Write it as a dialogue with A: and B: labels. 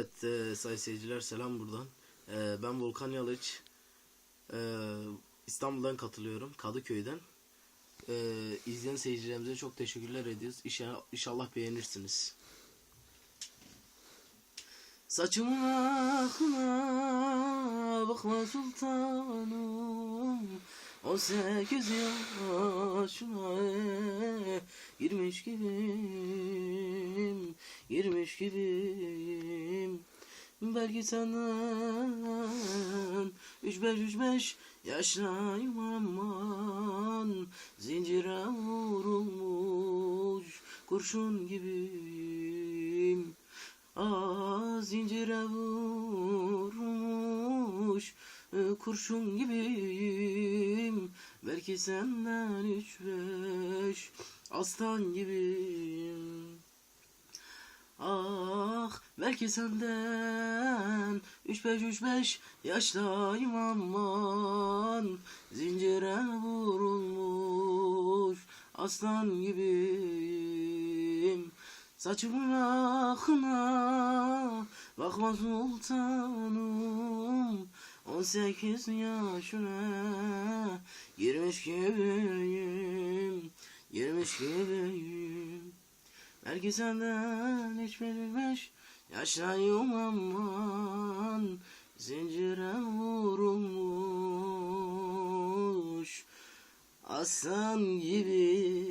A: Evet e, sayın seyirciler selam buradan. E, ben Volkan Yalıç. E, İstanbul'dan katılıyorum. Kadıköy'den. E, izleyen seyircilerimize çok teşekkürler ediyoruz. İnşallah, inşallah beğenirsiniz. Saçımın akına bakma sultanım 18 yaşına girmiş gibiyim Girmiş gibiyim Belki senden Üç beş üç beş yaşlayım aman. Zincire vurulmuş kurşun gibiyim. Aa, zincire vurmuş e, kurşun gibiyim. Belki senden üç beş aslan gibiyim. Ah belki senden üç beş üç beş yaştayım aman. Zincire vurulmuş aslan gibiyim. Saçımın akına bakma sultanım On sekiz yaşına girmiş gibiyim Girmiş gibiyim. Belki senden hiç bilmez Yaşayım aman Zincire vurulmuş. Aslan gibi